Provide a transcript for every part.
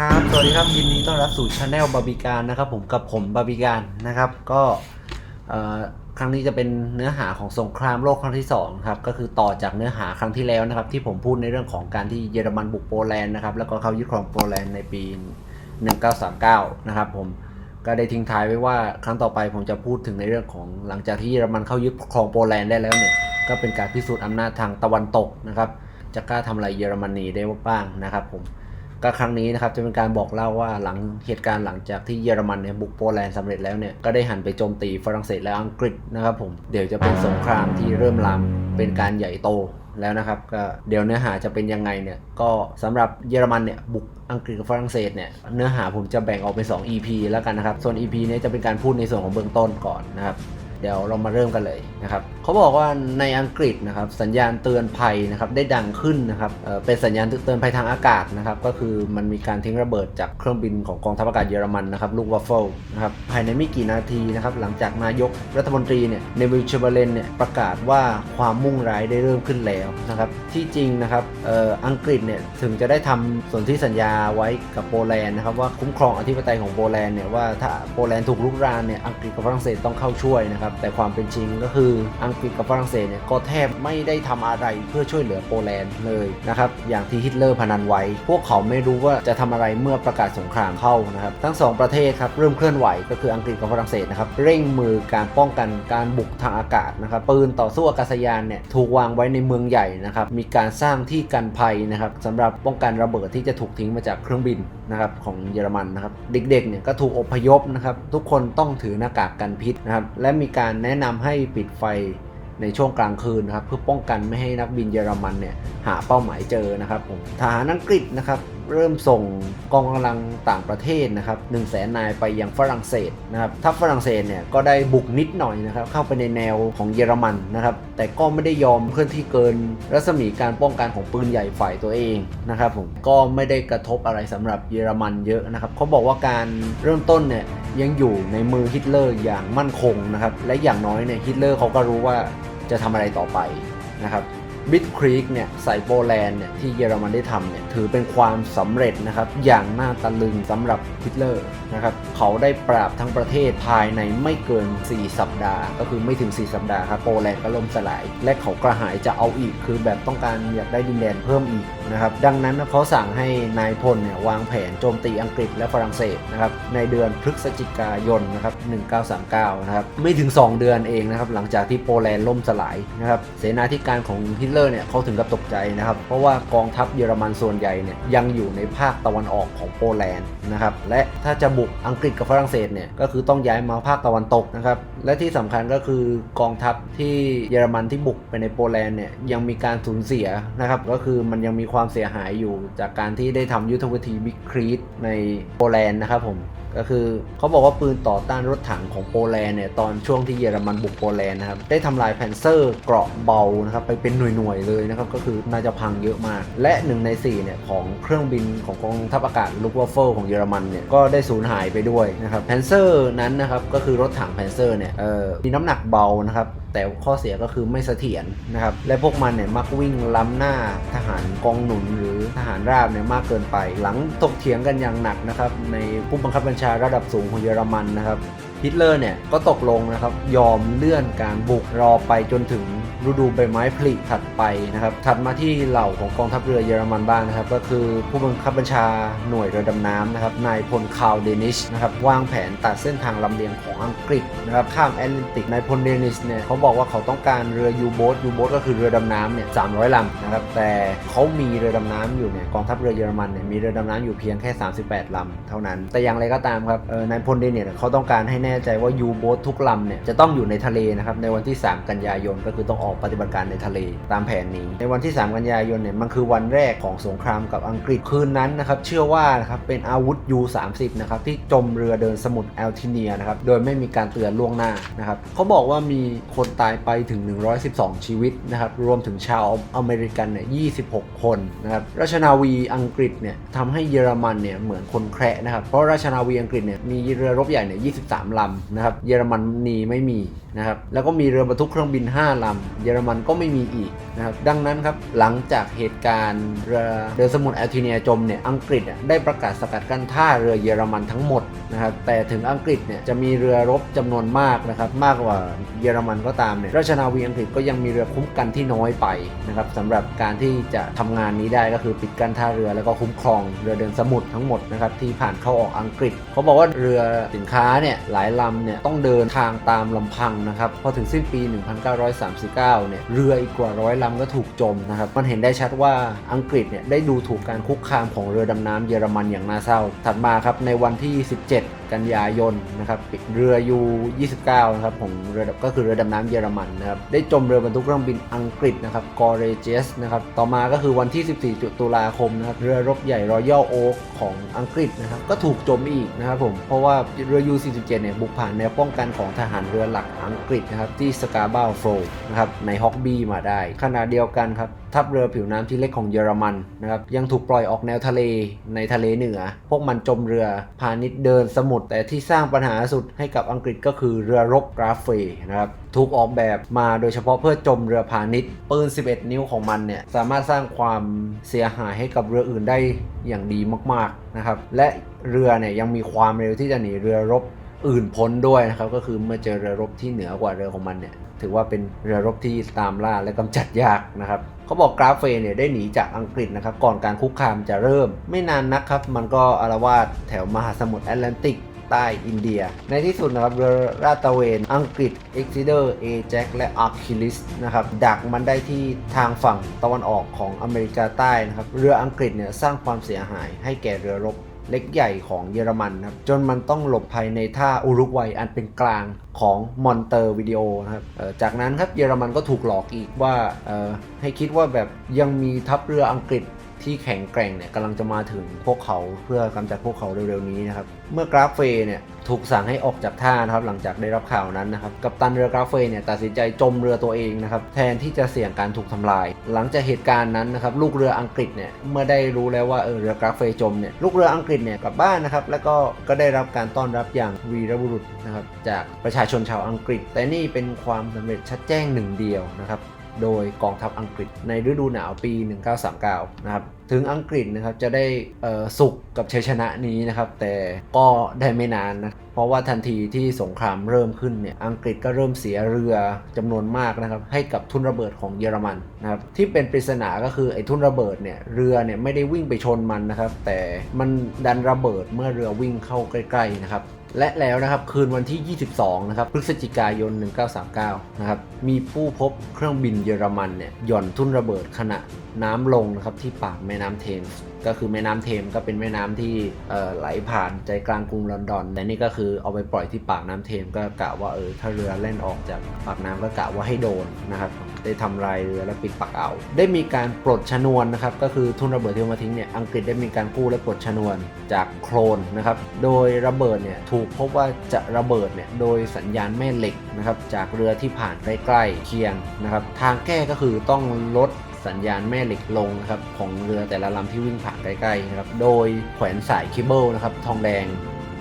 ครับ สวัสดีครับยินดีต้อนรับสู่ช anel บาบิการนะครับผมกับผมบาบิการนะครับ ก็ครั้งนี้จะเป็นเนื้อหาของสงครามโลกครั้งที่2ครับก็คือต่อจากเนื้อหาครั้งที่แล้วนะครับ ที่ผมพูดในเรื่องของการที่เยอรมันบุกโปแลนด์นะครับแล้วก็เข้ายึดครองโปแลนด์ในปี 1939 นะครับผมก็ได้ทิ้งท้ายไว้ว่าครั้งต่อไปผมจะพูดถึงในเรื่องของหลังจากที่เยอรมันเข้ายึดครองโปแลนด์ได้แล้วเนี่ยก็เป็นการพิสูจน์อำนาจทางตะวันตกนะครับจะกล้าทำอะไรเยอรมนีได้บ้างนะครับผม ก็ครั้งนี้นะครับจะเป็นการบอกเล่าว่าหลังเหตุการณ์หลังจากที่เยอรมันเนี่ยบุกโปแลนด์สำเร็จแล้วเนี่ยก็ได้หันไปโจมตีฝรั่งเศสและอังกฤษนะครับผมเดี๋ยวจะเป็นสงครามที่เริ่มลามเป็นการใหญ่โตแล้วนะครับก็เดี๋ยวเนื้อหาจะเป็นยังไงเนี่ยก็สำหรับเยอรมันเนี่ยบุกอังกฤษกับฝรั่งเศสเนี่ยเนื้อหาผมจะแบ่งออกเป็น 2 EP แล้วกันนะครับส่วน EP นี้จะเป็นการพูดในส่วนของเบื้องต้นก่อนนะครับเดี๋ยวเรามาเริ่มกันเลยนะครับเขาบอกว่าในอังกฤษนะครับสัญญาณเตือนภัยนะครับได้ดังขึ้นนะครับเป็นสัญญาณเตือนภัยทางอากาศนะครับก็คือมันมีการทิ้งระเบิดจากเครื่องบินของกองทัพอากาศเยอรมันนะครับลูกวัฟเฟิลนะครับภายในไม่กี่นาทีนะครับหลังจากนายกรัฐมนตรีเนี่ยเนวิลเชเบเลนเนี่ยประกาศว่าความมุ่งร้ายได้เริ่มขึ้นแล้วนะครับที่จริงนะครับอ,อ,อังกฤษเนี่ยถึงจะได้ทำสนธิสัญญาไว้กับโปแลนด์นะครับว่าคุ้มครองอธิปไตยของโปแลนด์เนี่ยว่าถ้าโปแลนด์ถูกลุกรานเนี่ยอังกฤษกับฝรั่งเศสต้องเข้าช่วยนะครับแต่ความเป็นจริงก็คืออังกฤษกับฝรั่งเศสเนี่ยก็แทบไม่ได้ทำอะไรเพื่อช่วยเหลือโปแลนด์เลยนะครับอย่างที่ฮิตเลอร์พนันไว้ พวกเขาไม่รู้ว่าจะทำอะไรเมื่อประกาศสงครามเข้านะครับทั้งสองประเทศครับเริ่มเคลื่อนไหวก็คืออังกฤษกับฝรั่งเศสนะครับเร่งมือการป้องกันการบุกทางอากาศนะครับปืนต่อสู้อากาศยานเนี่ยถูกวางไว้ในเมืองใหญ่นะครับมีการสร้างที่กันภัยนะครับสำหรับป้องกันระเบิดที่จะถูกทิ้งมาจากเครื่องบินนะครับของเยอรมันนะครับเด็กๆเนี่ยก็ถูกอพยพนะครับทุกคนต้องถือหน้ากากกันพิษนะครับและมีการแนะนำให้ปิดไฟในช่วงกลางคืนนะครับเพื่อป้องกันไม่ให้นักบินเยอรมันเนี่ยหาเป้าหมายเจอนะครับผมทหารอังกฤษนะครับ เริ่มส่งกองกำลังต่างประเทศนะครับ1นึ่งแสนนายไปยังฝรั่งเศสนะครับทัพฝรั่งเศสเนี่ยก็ได้บุกนิดหน่อยนะครับเข้าไปในแนวของเยอรมันนะครับแต่ก็ไม่ได้ยอมเคลื่อนที่เกินรัศมีการป้องกันของปืนใหญ่ฝ่ายตัวเองนะครับผมก็ไม่ได้กระทบอะไรสำหรับเยอรมันเยอะนะครับเขาบอกว่าการเริ่มต้นเนี่ยยังอยู่ในมือฮิตเลอร์อย่างมั่นคงนะครับและอย่างน้อยเนี่ยฮิตเลอร์เขาก็รู้ว่าจะทำอะไรต่อไปนะครับ บิทครีกเนี่ยใส่โปแลนด์เนี่ยที่เยอรมันได้ทำเนี่ยถือเป็นความสำเร็จนะครับอย่างน่าตะลึงสำหรับฮิตเลอร์นะครับเขาได้ปราบทั้งประเทศภายในไม่เกิน 4 สัปดาห์ ก็คือไม่ถึง 4 สัปดาห์ครับโปแลนด์ก็ล่มสลาย และเขากระหายจะเอาอีกคือแบบต้องการอยากได้ดินแดนเพิ่มอีกนะครับดังนั้นเขาสั่งให้นายพลเนี่ยวางแผนโจมตีอังกฤษและฝรั่งเศสนะครับในเดือนพฤศจิกายนนะครับ1939นะครับไม่ถึง 2 เดือนเองนะครับหลังจากที่โปแลนด์ล่มสลายนะครับเสนาธิการของฮิตเลอร์เนี่ยเขาถึงกับตกใจนะครับเพราะว่ากองทัพเยอรมันส่วนใหญ่เนี่ยยังอยู่ในภาคตะวันออกของโปแลนด์นะครับและถ้าจะบุกอังกฤษกับฝรั่งเศสเนี่ยก็คือต้องย้ายมาภาคตะวันตกนะครับและที่สำคัญก็คือกองทัพที่เยอรมันที่บุกไปในโปแลนด์เนี่ยยังมีการสูญเสียนะครับก็คือมันยังมีความเสียหายอยู่จากการที่ได้ทำยุทธวิธีบิ๊กครีตในโปแลนด์นะครับผม ก็คือเขาบอกว่าปืนต่อต้านรถถังของโปแลนด์เนี่ยตอนช่วงที่เยอรมันบุกโปแลนด์นะครับได้ทำลายแพนเซอร์เกราะเบานะครับไปเป็นหน่วยๆเลยนะครับก็คือน่าจะพังเยอะมาก และ 1 ใน4เนี่ยของเครื่องบินของกองทัพอากาศลูกวัฟเฟิลของเยอรมันเนี่ยก็ได้สูญหายไปด้วยนะครับแพนเซอร์นั้นนะครับก็คือรถถังแพนเซอร์เนี่ยเออมีน้ำหนักเบานะครับแต่ข้อเสียก็คือไม่เสถียรนะครับและพวกมันเนี่ยมักวิ่งล้ำหน้าทหารกองหนุนหรือทหารราบเนี่ยมากเกินไป หลังตกเถียงกันอย่างหนักนะครับในผู้บังคับบัญชาระดับสูงของเยอรมันนะครับฮิตเลอร์เนี่ยก็ตกลงนะครับยอมเลื่อนการบุกรอไปจนถึง ฤดูใบไม้ผลิถัดไปนะครับถัดมาที่เหล่าของกองทัพเรือเยอรมันบ้างนะครับ ก็คือผู้บังคับบัญชาหน่วยเรือดำน้ำนะครับนายพลคาร์เดนิชนะครับวางแผนตัดเส้นทางลำเลียงของอังกฤษนะครับข้ามแอตแลนติกนายพลเดนิสเนี่ยเขาบอกว่าเขาต้องการเรือยูโบ๊ทยูโบ๊ทก็คือเรือดำน้ำเนี่ย300ลำนะครับแต่เขามีเรือดำน้ำอยู่เนี่ยกองทัพเรือเยอรมันเนี่ยมีเรือดำน้ำอยู่เพียงแค่ 38ลำเท่านั้น แต่อย่างไรก็ตามครับเออนายพลเดนิสเนี่ยเขาต้องการให้แน่ใจว่ายูโบ๊ททุกลำเนี่ยจะต้องอยู่ในทะเลนะครับในวันที่ 3 กันยายนก็คือต้องออกปฏิบัติการในทะเลตามแผนนี้ ในวันที่ 3 กันยายนเนี่ยมันคือวันแรกของสงครามกับอังกฤษคืนนั้นนะครับเชื่อว่านะครับเป็นอาวุธ U30 นะครับที่จมเรือเดินสมุทรแอลทิเนียนะครับโดยไม่มีการเตือนล่วงหน้านะครับเขาบอกว่ามีคนตายไปถึง 112 ชีวิตนะครับรวมถึงชาวอเมริกันเนี่ย26 คนนะครับราชนาวีอังกฤษเนี่ยทำให้เยอรมันเนี่ยเหมือนคนแคระนะครับเพราะราชนาวีอังกฤษเนี่ยมีเรือรบใหญ่เนี่ย23ลำนะครับเยอรมนีไม่มี นะครับแล้วก็มีเรือบรรทุกเครื่องบิน 5 ลำ เยอรมันก็ไม่มีอีกนะครับดังนั้นครับหลังจากเหตุการณ์เรือเรือสมุทรแอลทีเนียจมเนี่ยอังกฤษได้ประกาศสกัดกั้นท่าเรือเยอรมันทั้งหมดนะครับแต่ถึงอังกฤษเนี่ยจะมีเรือรบจำนวนมากนะครับมากกว่าเยอรมันก็ตามเนี่ยราชนาวีอังกฤษก็ยังมีเรือคุ้มกันที่น้อยไปนะครับสำหรับการที่จะทำงานนี้ได้ก็คือปิดกั้นท่าเรือแล้วก็คุ้มครองเรือเดินสมุทรทั้งหมดนะครับที่ผ่านเข้าออกอังกฤษเขาบอกว่าเรือสินค้าเนี่ยหลายลำเนี่ยต้องเดินทางตามลำพังนะครับพอถึงสิ้นปี 1939 เนี่ยเรืออีกกว่าร้อยลำก็ถูกจมนะครับมันเห็นได้ชัดว่าอังกฤษเนี่ยได้ดูถูกการคุกคามของเรือดำน้ำเยอรมันอย่างน่าเศร้า ถัดมาครับในวันที่ 17กันยายนนะครับเรือยู29นะครับของเรือก็คือเรือดำน้ำเยอรมันนะครับได้จมเรือบรรทุกเครื่องบินอังกฤษนะครับกอเรเจสนะครับต่อมาก็คือวันที่ 14 ตุลาคมนะครับเรือรบใหญ่รอยัลโอ๊กของอังกฤษนะครับก็ถูกจมอีกนะครับผมเพราะว่าเรือ U47 เนี่ยบุกผ่านแนวป้องกันของทหารเรือหลักอังกฤษนะครับที่สกาบาโฟนะครับในฮอกบีมาได้ขณะเดียวกันครับ ทัพเรือผิวน้ำที่เล็กของเยอรมันนะครับยังถูกปล่อยออกแนวทะเลในทะเลเหนือ พวกมันจมเรือพาณิชย์เดินสมุทรแต่ที่สร้างปัญหาสุดให้กับอังกฤษก็คือเรือรบกราฟเฟนะครับถูกออกแบบมาโดยเฉพาะเพื่อจมเรือพาณิชย์ปืน 11 นิ้วของมันเนี่ยสามารถสร้างความเสียหายให้กับเรืออื่นได้อย่างดีมากๆนะครับและเรือเนี่ยยังมีความเร็วที่จะหนีเรือรบ อื่นพ้นด้วยนะครับ ก็คือเมื่อเจอเรือรบที่เหนือกว่าเรือของมันเนี่ยถือว่าเป็นเรือรบที่ตามล่าและกำจัดยากนะครับเขาบอกกราฟเฟย์เนี่ยได้หนีจากอังกฤษนะครับก่อนการคุกคามจะเริ่ม ไม่นานนักครับ มันก็อารวาสแถวมหาสมุทรแอตแลนติกใต้อินเดีย ในที่สุดนะครับเรือลาตะเวนอังกฤษ Exeter Ajax และ Achilles นะครับดักมันได้ที่ทางฝั่งตะวันออกของอเมริกาใต้นะครับเรืออังกฤษเนี่ยสร้างความเสียหายให้แก่เรือรบ เล็กใหญ่ของเยอรมันนะครับจนมันต้องหลบภัยในท่าอุรุกวัยอันเป็นกลางของมอนเตอร์วิดีโอนะครับจากนั้นครับเยอรมันก็ถูกหลอกอีกว่าให้คิดว่าแบบยังมีทัพเรืออังกฤษ ที่แข็งแกร่งเนี่ยกำลังจะมาถึงพวกเขาเพื่อกำจัดพวกเขาเร็วๆนี้นะครับ เมื่อกราฟเฟย์เนี่ยถูกสั่งให้ออกจากท่านะครับ หลังจากได้รับข่าวนั้นนะครับ กัปตันเรือกราฟเฟย์เนี่ยตัดสินใจจมเรือตัวเองนะครับ แทนที่จะเสี่ยงการถูกทำลาย หลังจากเหตุการณ์นั้นนะครับ ลูกเรืออังกฤษเนี่ยเมื่อได้รู้แล้วว่าเออเรือกราฟเฟย์จมเนี่ยลูกเรืออังกฤษเนี่ยกลับบ้านนะครับ แล้วก็ก็ได้รับการต้อนรับอย่างวีรบุรุษนะครับจากประชาชนชาวอังกฤษ แต่นี่เป็นความสำเร็จชัดแจ้งหนึ่งเดียวนะครับ โดยกองทัพอังกฤษในฤดูหนาวปี 1939 นะครับ ถึงอังกฤษนะครับจะได้สุขกับชัยชนะนี้นะครับ แต่ก็ได้ไม่นานนะ เพราะว่าทันทีที่สงครามเริ่มขึ้นเนี่ย อังกฤษก็เริ่มเสียเรือจำนวนมากนะครับ ให้กับทุนระเบิดของเยอรมันนะครับ ที่เป็นปริศนาก็คือไอ้ทุนระเบิดเนี่ย เรือเนี่ยไม่ได้วิ่งไปชนมันนะครับ แต่มันดันระเบิดเมื่อเรือวิ่งเข้าใกล้ๆนะครับ และแล้วนะครับคืนวันที่ 22 นะครับพฤศจิกายน 1939 นะครับมีผู้พบเครื่องบินเยอรมันเนี่ยหย่อนทุ่นระเบิดขณะ น้ำลงนะครับที่ปากแม่น้ำเทมส์ก็คือแม่น้ำเทมส์ก็เป็นแม่น้ำที่ไหลผ่านใจกลางกรุงลอนดอนแต่นี่ก็คือเอาไปปล่อยที่ปากน้ำเทมส์ก็กะว่าเออถ้าเรือแล่นออกจากปากน้ำก็กะว่าให้โดนนะครับได้ทำลายเรือและปิดปากอ่าวได้มีการปลดชนวนนะครับก็คือทุนระเบิดที่มาทิ้งเนี่ยอังกฤษได้มีการกู้และปลดชนวนจากโคลนนะครับโดยระเบิดเนี่ยถูกพบว่าจะระเบิดเนี่ยโดยสัญญาณแม่เหล็กนะครับจากเรือที่ผ่านใกล้ๆเคียงนะครับทางแก้ก็คือต้องลด สัญญาณแม่เหล็กลงนะครับของเรือแต่ละลำที่วิ่งผ่านใกล้ๆนะครับโดยแขวนสายเคเบิลนะครับทองแดง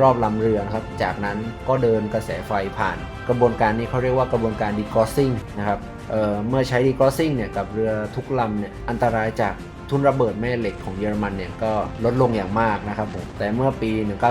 รอบลำเรือนะครับ จากนั้นก็เดินกระแสไฟผ่าน กระบวนการนี้เขาเรียกว่ากระบวนการดีกรอสซิ่งนะครับเเมื่อใช้ดีกรอสซิ่งเนี่ยกับเรือทุกลำเนี่ยอันตรายจากทุนระเบิดแม่เหล็กของเยอรมันเนี่ยก็ลดลงอย่างมากนะครับผมแต่เมื่อปี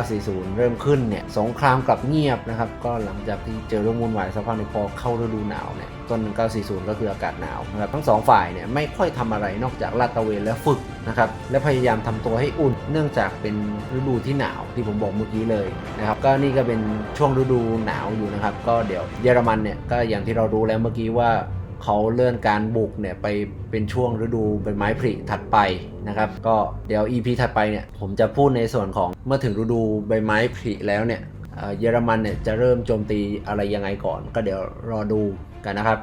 1940 เริ่มขึ้นเนี่ยสงครามกลับเงียบนะครับก็หลังจากที่เจอเรื่องวุ่นวายสักพักหนึงพอเข้าฤดูหนาวเนี่ย ต้น1940 ก็คืออากาศหนาวนะครับทั้งสองฝ่ายเนี่ยไม่ค่อยทำอะไรนอกจากลาดตระเวนและฝึกนะครับและพยายามทำตัวให้อุ่น เนื่องจากเป็นฤดูที่หนาวที่ผมบอกเมื่อกี้เลยนะครับก็นี่ก็เป็นช่วงฤดูหนาวอยู่นะครับ ก็เดี๋ยวเยอรมันเนี่ยก็อย่างที่เรารู้แล้วเมื่อกี้ว่าเขาเลื่อนการบุกเนี่ยไปเป็นช่วงฤดูใบไม้ผลิถัดไปนะครับ ก็เดี๋ยว EP ถัดไปเนี่ยผมจะพูดในส่วนของเมื่อถึงฤดูใบไม้ผลิแล้วเนี่ย เยอรมันเนี่ยจะเริ่มโจมตีอะไรยังไงก่อน ก็เดี๋ยวรอดูกันนะครับ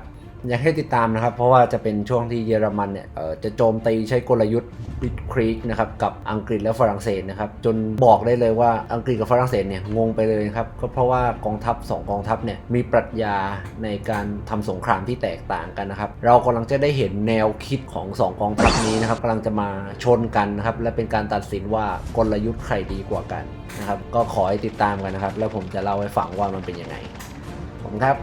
อยากให้ติดตามนะครับ เพราะว่าจะเป็นช่วงที่เยอรมันเนี่ยจะโจมตีใช้กลยุทธ์บิดครีกนะครับกับอังกฤษและฝรั่งเศสนะครับจนบอกได้เลยว่าอังกฤษกับฝรั่งเศสเนี่ยงงไปเลยครับก็เพราะว่ากองทัพ 2 กองทัพเนี่ยมีปรัชญาในการทำสงครามที่แตกต่างกันนะครับเรากำลังจะได้เห็นแนวคิดของ 2 กองทัพนี้นะครับกำลังจะมาชนกันนะครับและเป็นการตัดสินว่ากลยุทธ์ใครดีกว่ากันนะครับก็ขอให้ติดตามกันนะครับ แล้วผมจะเล่าให้ฟังว่ามันเป็นยังไงผมครับ